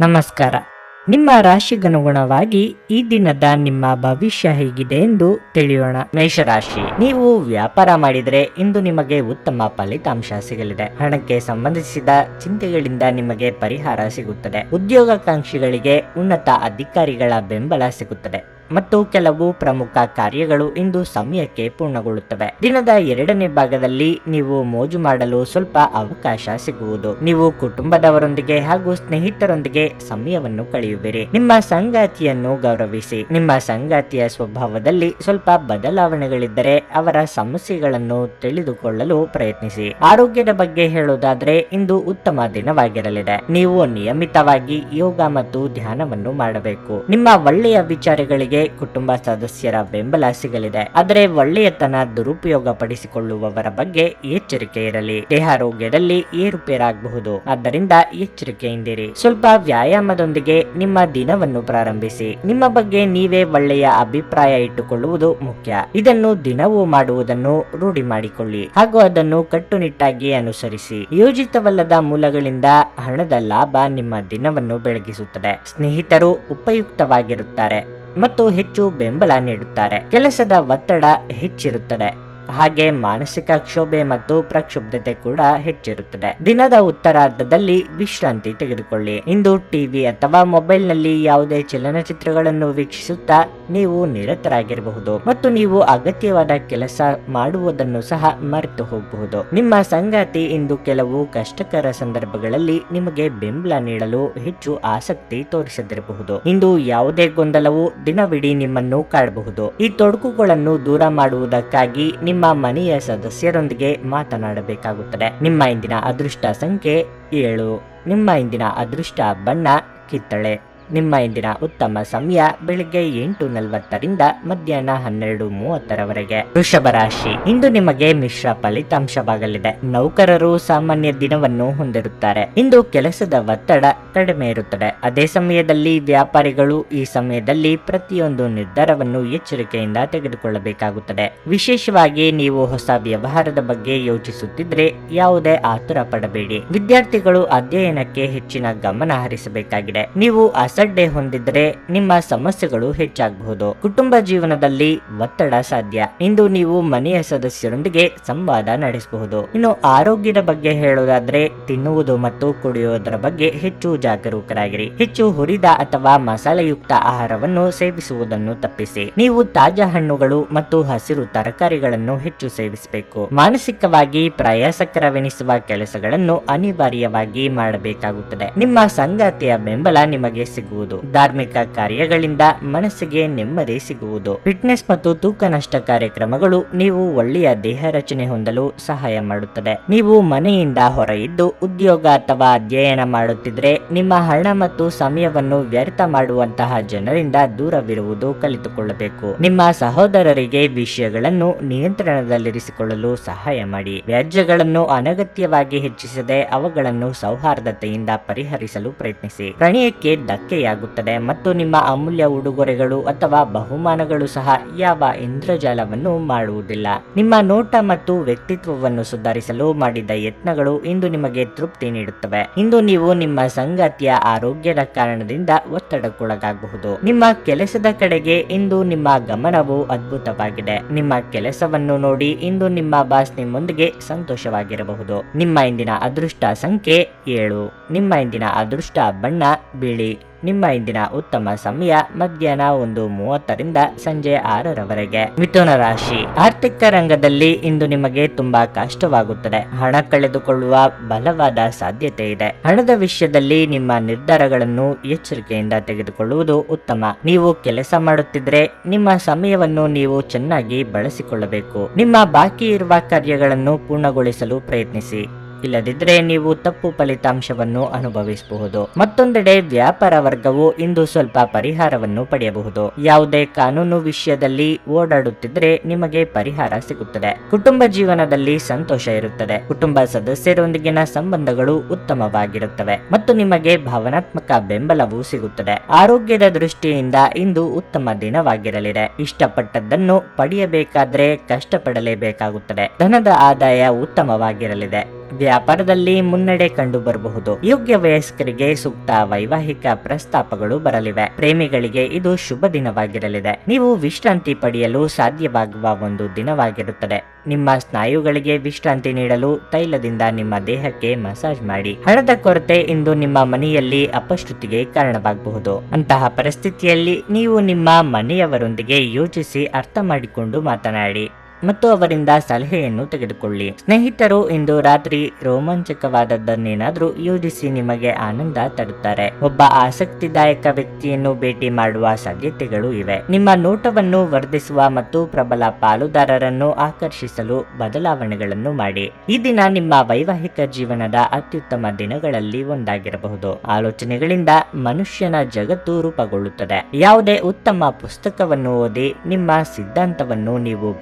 ನಮಸ್ಕಾರ. ನಿಮ್ಮ ರಾಶಿಗನುಗುಣವಾಗಿ ಈ ದಿನದ ನಿಮ್ಮ ಭವಿಷ್ಯ ಹೇಗಿದೆ ಎಂದು ತಿಳಿಯೋಣ. ಮೇಷರಾಶಿ. ನೀವು ವ್ಯಾಪಾರ ಮಾಡಿದರೆ ಇಂದು ನಿಮಗೆ ಉತ್ತಮ ಫಲಿತಾಂಶ ಸಿಗಲಿದೆ. ಹಣಕ್ಕೆ ಸಂಬಂಧಿಸಿದ ಚಿಂತೆಗಳಿಂದ ನಿಮಗೆ ಪರಿಹಾರ ಸಿಗುತ್ತದೆ. ಉದ್ಯೋಗಾಕಾಂಕ್ಷಿಗಳಿಗೆ ಉನ್ನತ ಅಧಿಕಾರಿಗಳ ಬೆಂಬಲ ಸಿಗುತ್ತದೆ. ಮತ್ತು ಕೆಲವು ಪ್ರಮುಖ ಕಾರ್ಯಗಳು ಇಂದು ಸಮಯಕ್ಕೆ ಪೂರ್ಣಗೊಳ್ಳುತ್ತವೆ. ದಿನದ ಎರಡನೇ ಭಾಗದಲ್ಲಿ ನೀವು ಮೋಜು ಮಾಡಲು ಸ್ವಲ್ಪ ಅವಕಾಶ ಸಿಗುವುದು. ನೀವು ಕುಟುಂಬದವರೊಂದಿಗೆ ಹಾಗೂ ಸ್ನೇಹಿತರೊಂದಿಗೆ ಸಮಯವನ್ನು ಕಳೆಯುವಿರಿ. ನಿಮ್ಮ ಸಂಗಾತಿಯನ್ನು ಗೌರವಿಸಿ. ನಿಮ್ಮ ಸಂಗಾತಿಯ ಸ್ವಭಾವದಲ್ಲಿ ಸ್ವಲ್ಪ ಬದಲಾವಣೆಗಳಿದ್ದರೆ ಅವರ ಸಮಸ್ಯೆಗಳನ್ನು ತಿಳಿದುಕೊಳ್ಳಲು ಪ್ರಯತ್ನಿಸಿ. ಆರೋಗ್ಯದ ಬಗ್ಗೆ ಹೇಳುವುದಾದ್ರೆ ಇಂದು ಉತ್ತಮ ದಿನವಾಗಿರಲಿದೆ. ನೀವು ನಿಯಮಿತವಾಗಿ ಯೋಗ ಮತ್ತು ಧ್ಯಾನವನ್ನು ಮಾಡಬೇಕು. ನಿಮ್ಮ ಒಳ್ಳೆಯ ವಿಚಾರಗಳಿಗೆ ಕುಟುಂಬ ಸದಸ್ಯರ ಬೆಂಬಲ ಸಿಗಲಿದೆ. ಆದರೆ ಒಳ್ಳೆಯತನ ದುರುಪಯೋಗ ಪಡಿಸಿಕೊಳ್ಳುವವರ ಬಗ್ಗೆ ಎಚ್ಚರಿಕೆ ಇರಲಿ. ದೇಹಾರೋಗ್ಯದಲ್ಲಿ ಏರುಪೇರಾಗಬಹುದು. ಆದ್ದರಿಂದ ಎಚ್ಚರಿಕೆಯಿಂದಿರಿ. ಸ್ವಲ್ಪ ವ್ಯಾಯಾಮದೊಂದಿಗೆ ನಿಮ್ಮ ದಿನವನ್ನು ಪ್ರಾರಂಭಿಸಿ. ನಿಮ್ಮ ಬಗ್ಗೆ ನೀವೇ ಒಳ್ಳೆಯ ಅಭಿಪ್ರಾಯ ಇಟ್ಟುಕೊಳ್ಳುವುದು ಮುಖ್ಯ. ಇದನ್ನು ದಿನವೂ ಮಾಡುವುದನ್ನು ರೂಢಿ ಮಾಡಿಕೊಳ್ಳಿ. ಹಾಗೂ ಅದನ್ನು ಕಟ್ಟುನಿಟ್ಟಾಗಿ ಅನುಸರಿಸಿ. ಯೋಜಿತವಲ್ಲದ ಮೂಲಗಳಿಂದ ಹಣದ ಲಾಭ ನಿಮ್ಮ ದಿನವನ್ನು ಬೆಳಗಿಸುತ್ತದೆ. ಸ್ನೇಹಿತರು ಉಪಯುಕ್ತವಾಗಿರುತ್ತಾರೆ. ಮತ್ತು ಹೆಚ್ಚು ಬೆಂಬಲ ನೀಡುತ್ತಾರೆ. ಕೆಲಸದ ಒತ್ತಡ ಹೆಚ್ಚಿರುತ್ತದೆ. ಹಾಗೆ ಮಾನಸಿಕ ಕ್ಷೋಭೆ ಮತ್ತು ಪ್ರಕ್ಷುಬ್ಧತೆ ಕೂಡ ಹೆಚ್ಚಿರುತ್ತದೆ. ದಿನದ ಉತ್ತರಾರ್ಧದಲ್ಲಿ ವಿಶ್ರಾಂತಿ ತೆಗೆದುಕೊಳ್ಳಿ. ಇಂದು ಟಿವಿ ಅಥವಾ ಮೊಬೈಲ್ನಲ್ಲಿ ಯಾವುದೇ ಚಲನಚಿತ್ರಗಳನ್ನು ವೀಕ್ಷಿಸುತ್ತಾ ನೀವು ನಿರತರಾಗಿರಬಹುದು ಮತ್ತು ನೀವು ಅಗತ್ಯವಾದ ಕೆಲಸ ಮಾಡುವುದನ್ನು ಸಹ ಮರೆತು ಹೋಗಬಹುದು. ನಿಮ್ಮ ಸಂಗಾತಿ ಇಂದು ಕೆಲವು ಕಷ್ಟಕರ ಸಂದರ್ಭಗಳಲ್ಲಿ ನಿಮಗೆ ಬೆಂಬಲ ನೀಡಲು ಹೆಚ್ಚು ಆಸಕ್ತಿ ತೋರಿಸದಿರಬಹುದು. ಇಂದು ಯಾವುದೇ ಗೊಂದಲವು ದಿನವಿಡೀ ನಿಮ್ಮನ್ನು ಕಾಡಬಹುದು. ಈ ತೊಡಕುಗಳನ್ನು ದೂರ ಮಾಡುವುದಕ್ಕಾಗಿ ನಿಮ್ಮ ಮನೆಯ ಸದಸ್ಯರೊಂದಿಗೆ ಮಾತನಾಡಬೇಕಾಗುತ್ತದೆ. ನಿಮ್ಮ ಇಂದಿನ ಅದೃಷ್ಟ ಸಂಖ್ಯೆ ಏಳು. ನಿಮ್ಮ ಇಂದಿನ ಅದೃಷ್ಟ ಬಣ್ಣ ಕಿತ್ತಳೆ. ನಿಮ್ಮ ಇಂದಿನ ಉತ್ತಮ ಸಮಯ ಬೆಳಿಗ್ಗೆ ಎಂಟು ನಲವತ್ತರಿಂದ ಮಧ್ಯಾಹ್ನ ಹನ್ನೆರಡು ಮೂವತ್ತರವರೆಗೆ. ವೃಷಭ ರಾಶಿ. ಇಂದು ನಿಮಗೆ ಮಿಶ್ರ ಫಲಿತಾಂಶವಾಗಲಿದೆ. ನೌಕರರು ಸಾಮಾನ್ಯ ದಿನವನ್ನು ಹೊಂದಿರುತ್ತಾರೆ. ಇಂದು ಕೆಲಸದ ಒತ್ತಡ ಕಡಿಮೆ ಇರುತ್ತದೆ. ಅದೇ ಸಮಯದಲ್ಲಿ ವ್ಯಾಪಾರಿಗಳು ಈ ಸಮಯದಲ್ಲಿ ಪ್ರತಿಯೊಂದು ನಿರ್ಧಾರವನ್ನು ಎಚ್ಚರಿಕೆಯಿಂದ ತೆಗೆದುಕೊಳ್ಳಬೇಕಾಗುತ್ತದೆ. ವಿಶೇಷವಾಗಿ ನೀವು ಹೊಸ ವ್ಯವಹಾರದ ಬಗ್ಗೆ ಯೋಚಿಸುತ್ತಿದ್ರೆ ಯಾವುದೇ ಆತುರ ಪಡಬೇಡಿ. ವಿದ್ಯಾರ್ಥಿಗಳು ಅಧ್ಯಯನಕ್ಕೆ ಹೆಚ್ಚಿನ ಗಮನ ಹರಿಸಬೇಕಾಗಿದೆ. ನೀವು ಅಸಡ್ಡೆ ಹೊಂದಿದ್ರೆ ನಿಮ್ಮ ಸಮಸ್ಯೆಗಳು ಹೆಚ್ಚಾಗಬಹುದು. ಕುಟುಂಬ ಜೀವನದಲ್ಲಿ ಒತ್ತಡ ಸಾಧ್ಯ. ಇಂದು ನೀವು ಮನೆಯ ಸದಸ್ಯರೊಂದಿಗೆ ಸಂವಾದ ನಡೆಸಬಹುದು. ಇನ್ನು ಆರೋಗ್ಯದ ಬಗ್ಗೆ ಹೇಳೋದಾದ್ರೆ ತಿನ್ನುವುದು ಮತ್ತು ಕುಡಿಯುವುದರ ಬಗ್ಗೆ ಹೆಚ್ಚು ಜಾಗರೂಕರಾಗಿರಿ. ಹೆಚ್ಚು ಹುರಿದ ಅಥವಾ ಮಸಾಲೆಯುಕ್ತ ಆಹಾರವನ್ನು ಸೇವಿಸುವುದನ್ನು ತಪ್ಪಿಸಿ. ನೀವು ತಾಜಾ ಹಣ್ಣುಗಳು ಮತ್ತು ಹಸಿರು ತರಕಾರಿಗಳನ್ನು ಹೆಚ್ಚು ಸೇವಿಸಬೇಕು. ಮಾನಸಿಕವಾಗಿ ಪ್ರಯಾಸಕರವೆನಿಸುವ ಕೆಲಸಗಳನ್ನು ಅನಿವಾರ್ಯವಾಗಿ ಮಾಡಬೇಕಾಗುತ್ತದೆ. ನಿಮ್ಮ ಸಂಗಾತಿಯ ಬೆಂಬಲ ನಿಮಗೆ ಸಿಗುವುದು. ಧಾರ್ಮಿಕ ಕಾರ್ಯಗಳಿಂದ ಮನಸ್ಸಿಗೆ ನೆಮ್ಮದಿ ಸಿಗುವುದು. ಫಿಟ್ನೆಸ್ ಮತ್ತು ತೂಕ ನಷ್ಟ ಕಾರ್ಯಕ್ರಮಗಳು ನೀವು ಒಳ್ಳೆಯ ದೇಹ ರಚನೆ ಹೊಂದಲು ಸಹಾಯ ಮಾಡುತ್ತದೆ. ನೀವು ಮನೆಯಿಂದ ಹೊರ ಇದ್ದು ಉದ್ಯೋಗ ಅಥವಾ ಅಧ್ಯಯನ ಮಾಡುತ್ತಿದ್ರೆ ನಿಮ್ಮ ಹಣ ಮತ್ತು ಸಮಯವನ್ನು ವ್ಯರ್ಥ ಮಾಡುವಂತಹ ಜನರಿಂದ ದೂರವಿರುವುದು ಕಲಿತುಕೊಳ್ಳಬೇಕು. ನಿಮ್ಮ ಸಹೋದರರಿಗೆ ವಿಷಯಗಳನ್ನು ನಿಯಂತ್ರಣದಲ್ಲಿರಿಸಿಕೊಳ್ಳಲು ಸಹಾಯ ಮಾಡಿ. ವ್ಯಾಜ್ಯಗಳನ್ನು ಅನಗತ್ಯವಾಗಿ ಹೆಚ್ಚಿಸದೆ ಅವುಗಳನ್ನು ಸೌಹಾರ್ದತೆಯಿಂದ ಪರಿಹರಿಸಲು ಪ್ರಯತ್ನಿಸಿ. ಪ್ರಣಯಕ್ಕೆ ಧಕ್ಕೆಯಾಗುತ್ತದೆ ಮತ್ತು ನಿಮ್ಮ ಅಮೂಲ್ಯ ಉಡುಗೊರೆಗಳು ಅಥವಾ ಬಹುಮಾನಗಳು ಸಹ ಯಾವ ಇಂದ್ರಜಾಲವನ್ನು ಮಾಡುವುದಿಲ್ಲ. ನಿಮ್ಮ ನೋಟ ಮತ್ತು ವ್ಯಕ್ತಿತ್ವವನ್ನು ಸುಧಾರಿಸಲು ಮಾಡಿದ ಯತ್ನಗಳು ಇಂದು ನಿಮಗೆ ತೃಪ್ತಿ ನೀಡುತ್ತವೆ. ಇಂದು ನೀವು ನಿಮ್ಮ ಸಂಗಾತಿಯ ಆರೋಗ್ಯದ ಕಾರಣದಿಂದ ಒತ್ತಡಕ್ಕೊಳಗಾಗಬಹುದು. ನಿಮ್ಮ ಕೆಲಸದ ಕಡೆಗೆ ಇಂದು ನಿಮ್ಮ ಗಮನವು ಅದ್ಭುತವಾಗಿದೆ. ನಿಮ್ಮ ಕೆಲಸವನ್ನು ನೋಡಿ ಇಂದು ನಿಮ್ಮ ಬಾಸ್ ನಿಮ್ಮೊಂದಿಗೆ ಸಂತೋಷವಾಗಿರಬಹುದು. ನಿಮ್ಮ ಇಂದಿನ ಅದೃಷ್ಟ ಸಂಖ್ಯೆ ಏಳು. ನಿಮ್ಮ ಇಂದಿನ ಅದೃಷ್ಟ ಬಣ್ಣ ಬಿಳಿ. ನಿಮ್ಮ ಇಂದಿನ ಉತ್ತಮ ಸಮಯ ಮಧ್ಯಾಹ್ನ ಒಂದು ಮೂವತ್ತರಿಂದ ಸಂಜೆ ಆರರವರೆಗೆ. ಮಿಥುನ ರಾಶಿ. ಆರ್ಥಿಕ ರಂಗದಲ್ಲಿ ಇಂದು ನಿಮಗೆ ತುಂಬಾ ಕಷ್ಟವಾಗುತ್ತದೆ. ಹಣ ಕಳೆದುಕೊಳ್ಳುವ ಬಲವಾದ ಸಾಧ್ಯತೆ ಇದೆ. ಹಣದ ವಿಷಯದಲ್ಲಿ ನಿಮ್ಮ ನಿರ್ಧಾರಗಳನ್ನು ಎಚ್ಚರಿಕೆಯಿಂದ ತೆಗೆದುಕೊಳ್ಳುವುದು ಉತ್ತಮ. ನೀವು ಕೆಲಸ ಮಾಡುತ್ತಿದ್ರೆ ನಿಮ್ಮ ಸಮಯವನ್ನು ನೀವು ಚೆನ್ನಾಗಿ ಬಳಸಿಕೊಳ್ಳಬೇಕು. ನಿಮ್ಮ ಬಾಕಿ ಇರುವ ಕಾರ್ಯಗಳನ್ನು ಪೂರ್ಣಗೊಳಿಸಲು ಪ್ರಯತ್ನಿಸಿ. ಇಲ್ಲದಿದ್ದರೆ ನೀವು ತಪ್ಪು ಫಲಿತಾಂಶವನ್ನು ಅನುಭವಿಸಬಹುದು. ಮತ್ತೊಂದೆಡೆ ವ್ಯಾಪಾರ ವರ್ಗವು ಇಂದು ಸ್ವಲ್ಪ ಪರಿಹಾರವನ್ನು ಪಡೆಯಬಹುದು. ಯಾವುದೇ ಕಾನೂನು ವಿಷಯದಲ್ಲಿ ಓಡಾಡುತ್ತಿದ್ರೆ ನಿಮಗೆ ಪರಿಹಾರ ಸಿಗುತ್ತದೆ. ಕುಟುಂಬ ಜೀವನದಲ್ಲಿ ಸಂತೋಷ ಇರುತ್ತದೆ. ಕುಟುಂಬ ಸದಸ್ಯರೊಂದಿಗಿನ ಸಂಬಂಧಗಳು ಉತ್ತಮವಾಗಿರುತ್ತವೆ ಮತ್ತು ನಿಮಗೆ ಭಾವನಾತ್ಮಕ ಬೆಂಬಲವೂ ಸಿಗುತ್ತದೆ. ಆರೋಗ್ಯದ ದೃಷ್ಟಿಯಿಂದ ಇಂದು ಉತ್ತಮ ದಿನವಾಗಿರಲಿದೆ. ಇಷ್ಟಪಟ್ಟದ್ದನ್ನು ಪಡೆಯಬೇಕಾದ್ರೆ ಕಷ್ಟಪಡಲೇಬೇಕಾಗುತ್ತದೆ. ಧನದ ಆದಾಯ ಉತ್ತಮವಾಗಿರಲಿದೆ. ವ್ಯಾಪಾರದಲ್ಲಿ ಮುನ್ನಡೆ ಕಂಡು ಬರಬಹುದು ಯೋಗ್ಯ ವಯಸ್ಕರಿಗೆ ಸೂಕ್ತ ವೈವಾಹಿಕ ಪ್ರಸ್ತಾಪಗಳು ಬರಲಿವೆ. ಪ್ರೇಮಿಗಳಿಗೆ ಇದು ಶುಭ ದಿನವಾಗಿರಲಿದೆ. ನೀವು ವಿಶ್ರಾಂತಿ ಪಡೆಯಲು ಸಾಧ್ಯವಾಗುವ ಒಂದು ದಿನವಾಗಿರುತ್ತದೆ. ನಿಮ್ಮ ಸ್ನಾಯುಗಳಿಗೆ ವಿಶ್ರಾಂತಿ ನೀಡಲು ತೈಲದಿಂದ ನಿಮ್ಮ ದೇಹಕ್ಕೆ ಮಸಾಜ್ ಮಾಡಿ. ಹಣದ ಕೊರತೆ ಇಂದು ನಿಮ್ಮ ಮನೆಯಲ್ಲಿ ಅಪಶ್ರುತಿಗೆ ಕಾರಣವಾಗಬಹುದು. ಅಂತಹ ಪರಿಸ್ಥಿತಿಯಲ್ಲಿ ನೀವು ನಿಮ್ಮ ಮನೆಯವರೊಂದಿಗೆ ಯೋಚಿಸಿ ಅರ್ಥ ಮಾಡಿಕೊಂಡು ಮಾತನಾಡಿ. ಮತ್ತು ಅವರಿಂದ ಸಲಹೆಯನ್ನು ತೆಗೆದುಕೊಳ್ಳಿ. ಸ್ನೇಹಿತರು, ಇಂದು ರಾತ್ರಿ ರೋಮಾಂಚಕವಾದದ್ದನ್ನೇನಾದ್ರೂ ಯೋಜಿಸಿ ನಿಮಗೆ ಆನಂದ ತರುತ್ತಾರೆ. ಒಬ್ಬ ಆಸಕ್ತಿದಾಯಕ ವ್ಯಕ್ತಿಯನ್ನು ಭೇಟಿ ಮಾಡುವ ಸಾಧ್ಯತೆಗಳು ಇವೆ. ನಿಮ್ಮ ನೋಟವನ್ನು ವರ್ಧಿಸುವ ಮತ್ತು ಪ್ರಬಲ ಪಾಲುದಾರರನ್ನು ಆಕರ್ಷಿಸಲು ಬದಲಾವಣೆಗಳನ್ನು ಮಾಡಿ. ಈ ದಿನ ನಿಮ್ಮ ವೈವಾಹಿಕ ಜೀವನದ ಅತ್ಯುತ್ತಮ ದಿನಗಳಲ್ಲಿ ಒಂದಾಗಿರಬಹುದು. ಆಲೋಚನೆಗಳಿಂದ ಮನುಷ್ಯನ ಜಗತ್ತು ರೂಪುಗೊಳ್ಳುತ್ತದೆ. ಯಾವುದೇ ಉತ್ತಮ ಪುಸ್ತಕವನ್ನು ಓದಿ ನಿಮ್ಮ ಸಿದ್ಧಾಂತವನ್ನು ನೀವು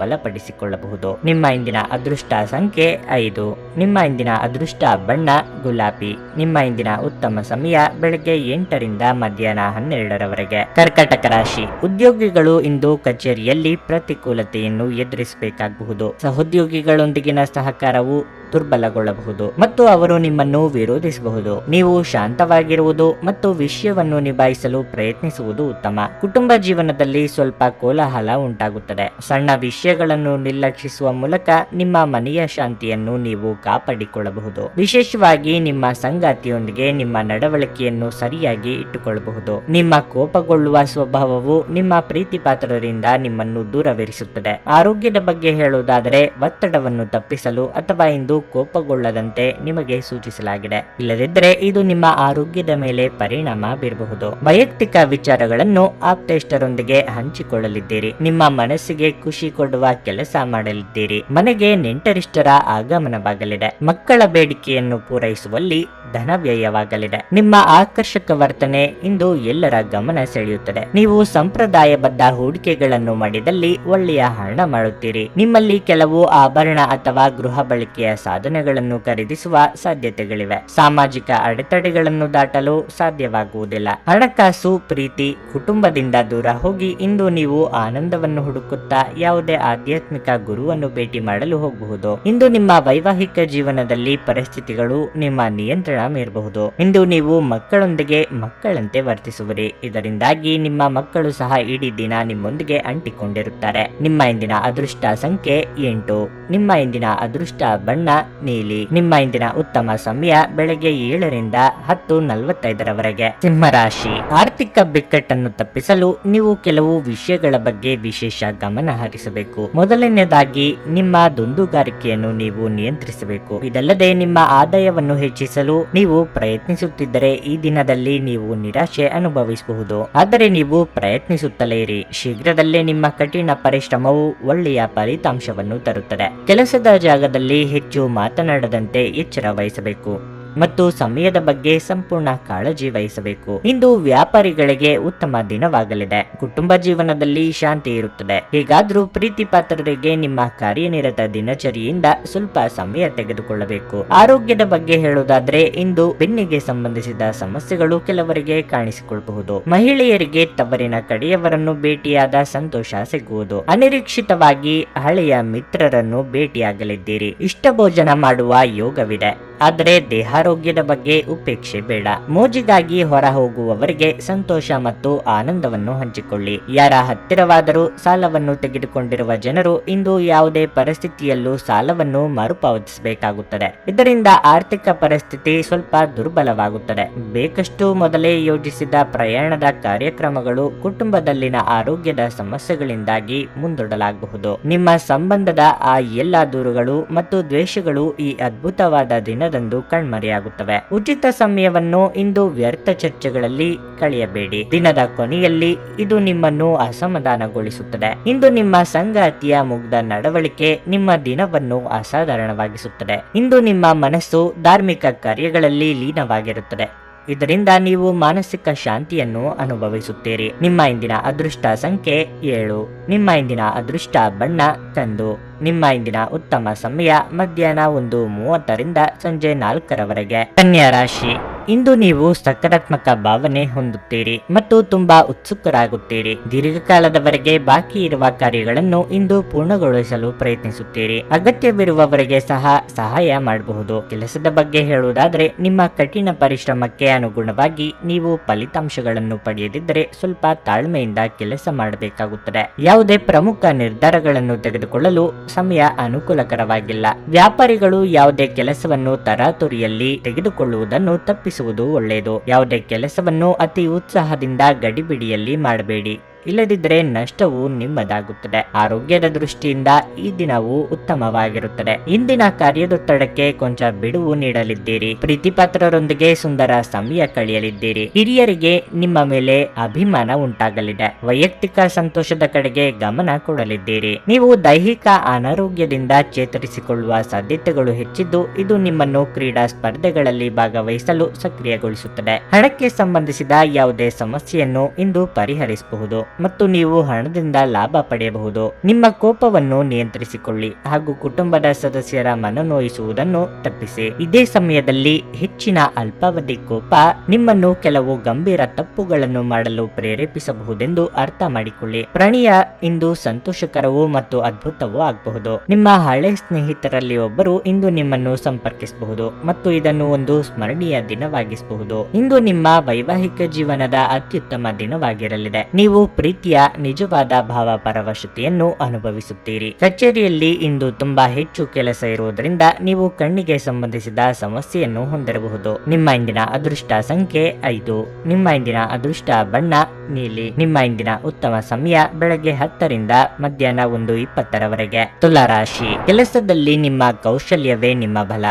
ಬಲಪಡಿಸಿಕೊಳ್ಳಬಹುದು ನಿಮ್ಮ ಇಂದಿನ ಅದೃಷ್ಟ ಸಂಖ್ಯೆ ಐದು. ನಿಮ್ಮ ಇಂದಿನ ಅದೃಷ್ಟ ಬಣ್ಣ ಗುಲಾಬಿ. ನಿಮ್ಮ ಇಂದಿನ ಉತ್ತಮ ಸಮಯ ಬೆಳಗ್ಗೆ ಎಂಟರಿಂದ ಮಧ್ಯಾಹ್ನ ಹನ್ನೆರಡರವರೆಗೆ. ಕರ್ಕಟಕ ರಾಶಿ. ಉದ್ಯೋಗಿಗಳು ಇಂದು ಕಚೇರಿಯಲ್ಲಿ ಪ್ರತಿಕೂಲತೆಯನ್ನು ಎದುರಿಸಬೇಕಾಗಬಹುದು. ಸಹೋದ್ಯೋಗಿಗಳೊಂದಿಗಿನ ಸಹಕಾರವು ದುರ್ಬಲಗೊಳ್ಳಬಹುದು. ಮತ್ತು ಅವರು ನಿಮ್ಮನ್ನು ವಿರೋಧಿಸಬಹುದು. ನೀವು ಶಾಂತವಾಗಿರುವುದು ಮತ್ತು ವಿಷಯವನ್ನು ನಿಭಾಯಿಸಲು ಪ್ರಯತ್ನಿಸುವುದು ಉತ್ತಮ. ಕುಟುಂಬ ಜೀವನದಲ್ಲಿ ಸ್ವಲ್ಪ ಕೋಲಾಹಲ ಉಂಟಾಗುತ್ತದೆ. ಸಣ್ಣ ವಿಷಯಗಳನ್ನು ನಿರ್ಲಕ್ಷಿಸುವ ಮೂಲಕ ನಿಮ್ಮ ಮನೆಯ ಶಾಂತಿಯನ್ನು ನೀವು ಕಾಪಾಡಿಕೊಳ್ಳಬಹುದು. ವಿಶೇಷವಾಗಿ ನಿಮ್ಮ ಸಂಗಾತಿಯೊಂದಿಗೆ ನಿಮ್ಮ ನಡವಳಿಕೆಯನ್ನು ಸರಿಯಾಗಿ ಇಟ್ಟುಕೊಳ್ಳಬಹುದು. ನಿಮ್ಮ ಕೋಪಗೊಳ್ಳುವ ಸ್ವಭಾವವು ನಿಮ್ಮ ಪ್ರೀತಿ ಪಾತ್ರರಿಂದ ನಿಮ್ಮನ್ನು ದೂರವಿರಿಸುತ್ತದೆ. ಆರೋಗ್ಯದ ಬಗ್ಗೆ ಹೇಳುವುದಾದರೆ ಒತ್ತಡವನ್ನು ತಪ್ಪಿಸಲು ಅಥವಾ ಇಂದು ಕೋಪಗೊಳ್ಳದಂತೆ ನಿಮಗೆ ಸೂಚಿಸಲಾಗಿದೆ. ಇಲ್ಲದಿದ್ದರೆ ಇದು ನಿಮ್ಮ ಆರೋಗ್ಯದ ಮೇಲೆ ಪರಿಣಾಮ ಬೀರಬಹುದು. ವೈಯಕ್ತಿಕ ವಿಚಾರಗಳನ್ನು ಆಪ್ತೇಷ್ಟರೊಂದಿಗೆ ಹಂಚಿಕೊಳ್ಳಲಿದ್ದೀರಿ. ನಿಮ್ಮ ಮನಸ್ಸಿಗೆ ಖುಷಿ ಕೊಡುವ ಕೆಲಸ ಮಾಡಲಿದ್ದೀರಿ. ಮನೆಗೆ ನೆಂಟರಿಷ್ಟರ ಆಗಮನವಾಗಲಿದೆ. ಮಕ್ಕಳ ಬೇಡಿಕೆಯನ್ನು ಪೂರೈಸುವಲ್ಲಿ ಧನ ವ್ಯಯವಾಗಲಿದೆ. ನಿಮ್ಮ ಆಕರ್ಷಕ ವರ್ತನೆ ಇಂದು ಎಲ್ಲರ ಗಮನ ಸೆಳೆಯುತ್ತದೆ. ನೀವು ಸಂಪ್ರದಾಯಬದ್ಧ ಹೂಡಿಕೆಗಳನ್ನು ಮಾಡಿದಲ್ಲಿ ಒಳ್ಳೆಯ ಹಣ ಮಾಡುತ್ತೀರಿ. ನಿಮ್ಮಲ್ಲಿ ಕೆಲವು ಆಭರಣ ಅಥವಾ ಗೃಹ ಬಳಕೆಯ ಸಾಧನೆಗಳನ್ನು ಖರೀದಿಸುವ ಸಾಧ್ಯತೆಗಳಿವೆ. ಸಾಮಾಜಿಕ ಅಡೆತಡೆಗಳನ್ನು ದಾಟಲು ಸಾಧ್ಯವಾಗುವುದಿಲ್ಲ. ಹಣಕಾಸು, ಪ್ರೀತಿ, ಕುಟುಂಬದಿಂದ ದೂರ ಹೋಗಿ ಇಂದು ನೀವು ಆನಂದವನ್ನು ಹುಡುಕುತ್ತಾ ಯಾವುದೇ ಆಧ್ಯಾತ್ಮಿಕ ಗುರುವನ್ನು ಭೇಟಿ ಮಾಡಲು ಹೋಗಬಹುದು. ಇಂದು ನಿಮ್ಮ ವೈವಾಹಿಕ ಜೀವನದಲ್ಲಿ ಪರಿಸ್ಥಿತಿಗಳು ನಿಮ್ಮ ನಿಯಂತ್ರಣ ಮೀರಬಹುದು. ಇಂದು ನೀವು ಮಕ್ಕಳೊಂದಿಗೆ ಮಕ್ಕಳಂತೆ ವರ್ತಿಸುವರಿ. ಇದರಿಂದಾಗಿ ನಿಮ್ಮ ಮಕ್ಕಳು ಸಹ ಇಡೀ ದಿನ ನಿಮ್ಮೊಂದಿಗೆ ಅಂಟಿಕೊಂಡಿರುತ್ತಾರೆ. ನಿಮ್ಮ ಇಂದಿನ ಅದೃಷ್ಟ ಸಂಖ್ಯೆ ಎಂಟು. ನಿಮ್ಮ ಇಂದಿನ ಅದೃಷ್ಟ ಬಣ್ಣ ನೀಲಿ. ನಿಮ್ಮ ಇಂದಿನ ಉತ್ತಮ ಸಮಯ ಬೆಳಗ್ಗೆ ಏಳರಿಂದ ಹತ್ತು ನಲವತ್ತೈದರವರೆಗೆ. ಸಿಂಹರಾಶಿ ಆರ್ಥಿಕ ಬಿಕ್ಕಟ್ಟನ್ನು ತಪ್ಪಿಸಲು ನೀವು ಕೆಲವು ವಿಷಯಗಳ ಬಗ್ಗೆ ವಿಶೇಷ ಗಮನ ಹರಿಸಬೇಕು. ಮೊದಲನೇದಾಗಿ ನಿಮ್ಮ ದುಂದುಗಾರಿಕೆಯನ್ನು ನೀವು ನಿಯಂತ್ರಿಸಬೇಕು. ಇದಲ್ಲದೆ ನಿಮ್ಮ ಆದಾಯವನ್ನು ಹೆಚ್ಚಿಸಲು ನೀವು ಪ್ರಯತ್ನಿಸುತ್ತಿದ್ದರೆ ಈ ದಿನದಲ್ಲಿ ನೀವು ನಿರಾಶೆ ಅನುಭವಿಸಬಹುದು. ಆದರೆ ನೀವು ಪ್ರಯತ್ನಿಸುತ್ತಲೇ ಇರಿ. ಶೀಘ್ರದಲ್ಲೇ ನಿಮ್ಮ ಕಠಿಣ ಪರಿಶ್ರಮವು ಒಳ್ಳೆಯ ಫಲಿತಾಂಶವನ್ನು ತರುತ್ತದೆ. ಕೆಲಸದ ಜಾಗದಲ್ಲಿ ಹೆಚ್ಚು ಮಾತನಾಡದಂತೆ ಎಚ್ಚರ ವಹಿಸಬೇಕು. ಮತ್ತು ಸಮಯದ ಬಗ್ಗೆ ಸಂಪೂರ್ಣ ಕಾಳಜಿ ವಹಿಸಬೇಕು. ಇಂದು ವ್ಯಾಪಾರಿಗಳಿಗೆ ಉತ್ತಮ ದಿನವಾಗಲಿದೆ. ಕುಟುಂಬ ಜೀವನದಲ್ಲಿ ಶಾಂತಿ ಇರುತ್ತದೆ. ಹೀಗಾದ್ರೂ ಪ್ರೀತಿ ಪಾತ್ರರಿಗೆ ನಿಮ್ಮ ಕಾರ್ಯನಿರತ ದಿನಚರಿಯಿಂದ ಸ್ವಲ್ಪ ಸಮಯ ತೆಗೆದುಕೊಳ್ಳಬೇಕು. ಆರೋಗ್ಯದ ಬಗ್ಗೆ ಹೇಳುವುದಾದ್ರೆ, ಇಂದು ಬೆನ್ನಿಗೆ ಸಂಬಂಧಿಸಿದ ಸಮಸ್ಯೆಗಳು ಕೆಲವರಿಗೆ ಕಾಣಿಸಿಕೊಳ್ಳಬಹುದು. ಮಹಿಳೆಯರಿಗೆ ತವರಿನ ಕಡೆಯವರನ್ನು ಭೇಟಿಯಾದ ಸಂತೋಷ ಸಿಗುವುದು. ಅನಿರೀಕ್ಷಿತವಾಗಿ ಹಳೆಯ ಮಿತ್ರರನ್ನು ಭೇಟಿಯಾಗಲಿದ್ದೀರಿ. ಇಷ್ಟ ಭೋಜನ ಮಾಡುವ ಯೋಗವಿದೆ. ಆದರೆ ದೇಹಾರೋಗ್ಯದ ಬಗ್ಗೆ ಉಪೇಕ್ಷೆ ಬೇಡ. ಮೋಜಿಗಾಗಿ ಹೊರ ಹೋಗುವವರಿಗೆ ಸಂತೋಷ ಮತ್ತು ಆನಂದವನ್ನು ಹಂಚಿಕೊಳ್ಳಿ. ಯಾರ ಹತ್ತಿರವಾದರೂ ಸಾಲವನ್ನು ತೆಗೆದುಕೊಂಡಿರುವ ಜನರು ಇಂದು ಯಾವುದೇ ಪರಿಸ್ಥಿತಿಯಲ್ಲೂ ಸಾಲವನ್ನು ಮರುಪಾವತಿಸಬೇಕಾಗುತ್ತದೆ. ಇದರಿಂದ ಆರ್ಥಿಕ ಪರಿಸ್ಥಿತಿ ಸ್ವಲ್ಪ ದುರ್ಬಲವಾಗುತ್ತದೆ. ಬೇಕಷ್ಟು ಮೊದಲೇ ಯೋಜಿಸಿದ ಪ್ರಯಾಣದ ಕಾರ್ಯಕ್ರಮಗಳು ಕುಟುಂಬದಲ್ಲಿನ ಆರೋಗ್ಯದ ಸಮಸ್ಯೆಗಳಿಂದಾಗಿ ಮುಂದೂಡಲಾಗಬಹುದು ನಿಮ್ಮ ಸಂಬಂಧದ ಆ ಎಲ್ಲ ದೂರುಗಳು ಮತ್ತು ದ್ವೇಷಗಳು ಈ ಅದ್ಭುತವಾದ ದಿನದಂದು ಕಣ್ಮರೆಯಾಗುತ್ತವೆ. ಉಚಿತ ಸಮಯವನ್ನು ಇಂದು ವ್ಯರ್ಥ ಚರ್ಚೆಗಳಲ್ಲಿ ಕಳೆಯಬೇಡಿ. ದಿನದ ಕೊನೆಯಲ್ಲಿ ಇದು ನಿಮ್ಮನ್ನು ಅಸಮಾಧಾನಗೊಳಿಸುತ್ತದೆ. ಇಂದು ನಿಮ್ಮ ಸಂಗಾತಿಯ ಮುಗ್ಧ ನಡವಳಿಕೆ ನಿಮ್ಮ ದಿನವನ್ನು ಅಸಾಧಾರಣವಾಗಿಸುತ್ತದೆ. ಇಂದು ನಿಮ್ಮ ಮನಸ್ಸು ಧಾರ್ಮಿಕ ಕಾರ್ಯಗಳಲ್ಲಿ ಲೀನವಾಗಿರುತ್ತದೆ. ಇದರಿಂದ ನೀವು ಮಾನಸಿಕ ಶಾಂತಿಯನ್ನು ಅನುಭವಿಸುತ್ತೀರಿ. ನಿಮ್ಮ ಇಂದಿನ ಅದೃಷ್ಟ ಸಂಖ್ಯೆ ಏಳು. ನಿಮ್ಮ ಇಂದಿನ ಅದೃಷ್ಟ ಬಣ್ಣ ಕಂದು. ನಿಮ್ಮ ಇಂದಿನ ಉತ್ತಮ ಸಮಯ ಮಧ್ಯಾಹ್ನ ಒಂದು ಮೂವತ್ತರಿಂದ ಸಂಜೆ ನಾಲ್ಕರವರೆಗೆ. ಕನ್ಯಾ ರಾಶಿ, ಇಂದು ನೀವು ಸಕಾರಾತ್ಮಕ ಭಾವನೆ ಹೊಂದುತ್ತೀರಿ ಮತ್ತು ತುಂಬಾ ಉತ್ಸುಕರಾಗುತ್ತೀರಿ. ದೀರ್ಘಕಾಲದವರೆಗೆ ಬಾಕಿ ಇರುವ ಕಾರ್ಯಗಳನ್ನು ಇಂದು ಪೂರ್ಣಗೊಳಿಸಲು ಪ್ರಯತ್ನಿಸುತ್ತೀರಿ. ಅಗತ್ಯವಿರುವವರಿಗೆ ಸಹ ಸಹಾಯ ಮಾಡಬಹುದು. ಕೆಲಸದ ಬಗ್ಗೆ ಹೇಳುವುದಾದರೆ, ನಿಮ್ಮ ಕಠಿಣ ಪರಿಶ್ರಮಕ್ಕೆ ಅನುಗುಣವಾಗಿ ನೀವು ಫಲಿತಾಂಶಗಳನ್ನು ಪಡೆಯದಿದ್ದರೆ ಸ್ವಲ್ಪ ತಾಳ್ಮೆಯಿಂದ ಕೆಲಸ ಮಾಡಬೇಕಾಗುತ್ತದೆ. ಯಾವುದೇ ಪ್ರಮುಖ ನಿರ್ಧಾರಗಳನ್ನು ತೆಗೆದುಕೊಳ್ಳಲು ಸಮಯ ಅನುಕೂಲಕರವಾಗಿಲ್ಲ. ವ್ಯಾಪಾರಿಗಳು ಯಾವುದೇ ಕೆಲಸವನ್ನು ತರಾತುರಿಯಲ್ಲಿ ತೆಗೆದುಕೊಳ್ಳುವುದನ್ನು ತಪ್ಪಿಸುವುದು ಒಳ್ಳೆಯದು. ಯಾವುದೇ ಕೆಲಸವನ್ನು ಅತಿ ಉತ್ಸಾಹದಿಂದ ಗಡಿಬಿಡಿಯಲ್ಲಿ ಮಾಡಬೇಡಿ. ಇಲ್ಲದಿದ್ದರೆ ನಷ್ಟವು ನಿಮ್ಮದಾಗುತ್ತದೆ. ಆರೋಗ್ಯದ ದೃಷ್ಟಿಯಿಂದ ಈ ದಿನವು ಉತ್ತಮವಾಗಿರುತ್ತದೆ. ಇಂದಿನ ಕಾರ್ಯದೊತ್ತಡಕ್ಕೆ ಕೊಂಚ ಬಿಡುವು ನೀಡಲಿದ್ದೀರಿ. ಪ್ರೀತಿಪಾತ್ರರೊಂದಿಗೆ ಸುಂದರ ಸಮಯ ಕಳೆಯಲಿದ್ದೀರಿ. ಹಿರಿಯರಿಗೆ ನಿಮ್ಮ ಮೇಲೆ ಅಭಿಮಾನ ಉಂಟಾಗಲಿದೆ. ವೈಯಕ್ತಿಕ ಸಂತೋಷದ ಕಡೆಗೆ ಗಮನ ಕೊಡಲಿದ್ದೀರಿ. ನೀವು ದೈಹಿಕ ಅನಾರೋಗ್ಯದಿಂದ ಚೇತರಿಸಿಕೊಳ್ಳುವ ಸಾಧ್ಯತೆಗಳು ಹೆಚ್ಚಿದ್ದು, ಇದು ನಿಮ್ಮನ್ನು ಕ್ರೀಡಾ ಸ್ಪರ್ಧೆಗಳಲ್ಲಿ ಭಾಗವಹಿಸಲು ಸಕ್ರಿಯಗೊಳಿಸುತ್ತದೆ. ಹಣಕ್ಕೆ ಸಂಬಂಧಿಸಿದ ಯಾವುದೇ ಸಮಸ್ಯೆಯನ್ನು ಇಂದು ಪರಿಹರಿಸಬಹುದು. ಮತ್ತು ನೀವು ಹಣದಿಂದ ಲಾಭ ಪಡೆಯಬಹುದು. ನಿಮ್ಮ ಕೋಪವನ್ನು ನಿಯಂತ್ರಿಸಿಕೊಳ್ಳಿ ಹಾಗೂ ಕುಟುಂಬದ ಸದಸ್ಯರ ಮನನೋಯಿಸುವುದನ್ನು ತಪ್ಪಿಸಿ. ಇದೇ ಸಮಯದಲ್ಲಿ ಹೆಚ್ಚಿನ ಅಲ್ಪಾವಧಿ ಕೋಪ ನಿಮ್ಮನ್ನು ಕೆಲವು ಗಂಭೀರ ತಪ್ಪುಗಳನ್ನು ಮಾಡಲು ಪ್ರೇರೇಪಿಸಬಹುದೆಂದು ಅರ್ಥ ಮಾಡಿಕೊಳ್ಳಿ. ಪ್ರಣಿಯ ಇಂದು ಸಂತೋಷಕರವೂ ಮತ್ತು ಅದ್ಭುತವೂ ಆಗಬಹುದು. ನಿಮ್ಮ ಹಳೆ ಸ್ನೇಹಿತರಲ್ಲಿ ಒಬ್ಬರು ಇಂದು ನಿಮ್ಮನ್ನು ಸಂಪರ್ಕಿಸಬಹುದು ಮತ್ತು ಇದನ್ನು ಒಂದು ಸ್ಮರಣೀಯ ದಿನವಾಗಿಸಬಹುದು. ಇಂದು ನಿಮ್ಮ ವೈವಾಹಿಕ ಜೀವನದ ಅತ್ಯುತ್ತಮ ದಿನವಾಗಿರಲಿದೆ. ನೀವು ಪ್ರೀತಿಯ ನಿಜವಾದ ಭಾವ ಪರವಶತೆಯನ್ನು ಅನುಭವಿಸುತ್ತೀರಿ. ಕಚೇರಿಯಲ್ಲಿ ಇಂದು ತುಂಬಾ ಹೆಚ್ಚು ಕೆಲಸ ಇರುವುದರಿಂದ ನೀವು ಕಣ್ಣಿಗೆ ಸಂಬಂಧಿಸಿದ ಸಮಸ್ಯೆಯನ್ನು ಹೊಂದಿರಬಹುದು. ನಿಮ್ಮ ಇಂದಿನ ಅದೃಷ್ಟ ಸಂಖ್ಯೆ ಐದು. ನಿಮ್ಮ ಇಂದಿನ ಅದೃಷ್ಟ ಬಣ್ಣ ನೀಲಿ. ನಿಮ್ಮ ಇಂದಿನ ಉತ್ತಮ ಸಮಯ ಬೆಳಗ್ಗೆ ಹತ್ತರಿಂದ ಮಧ್ಯಾಹ್ನ ಒಂದು ಇಪ್ಪತ್ತರವರೆಗೆ. ತುಲಾರಾಶಿ. ಕೆಲಸದಲ್ಲಿ ನಿಮ್ಮ ಕೌಶಲ್ಯವೇ ನಿಮ್ಮ ಬಲ.